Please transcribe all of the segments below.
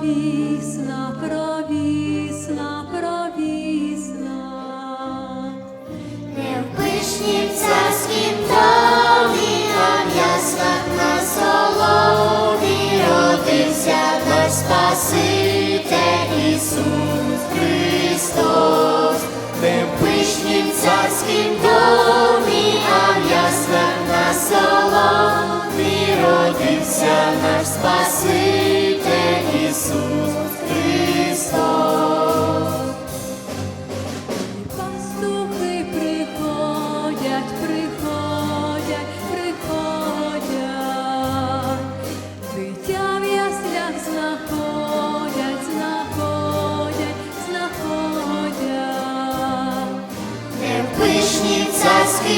правісна, правісна, правісна, не впишніться світові на м'яснах на соломі родився спаси.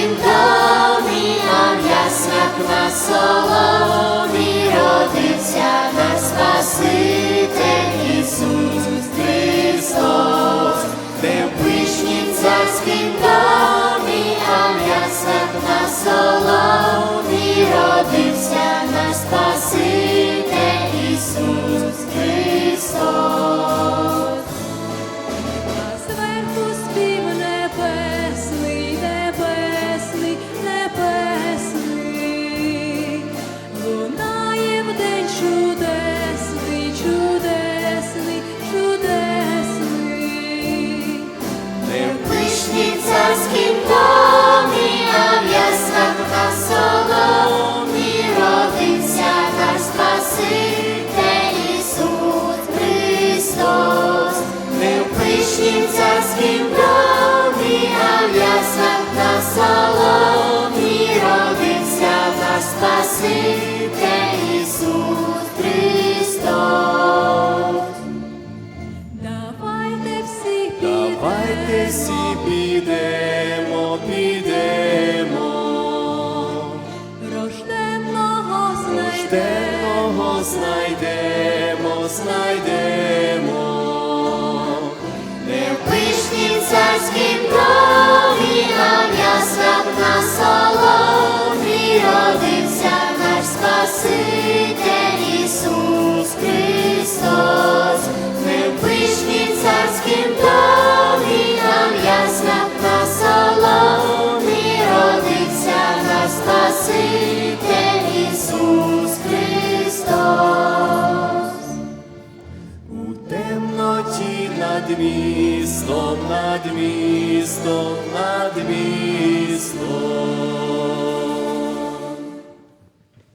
Царськім домі, а в на соломі родився наш Спаситель Ісус Христос, де в пишнім царськім домі, а в на соломі домі, а в яслах на соломі родився наш Спаситель Ісус Христос. Давайте всі Давайте всі підемо, підемо, рожденного знайдемо, знайдемо, Спаситель Ісус Христос, не в пишнім царським домі, а в яслах на соломі родився наш Спаситель Ісус Христос. У темноті над містом, над містом, над містом.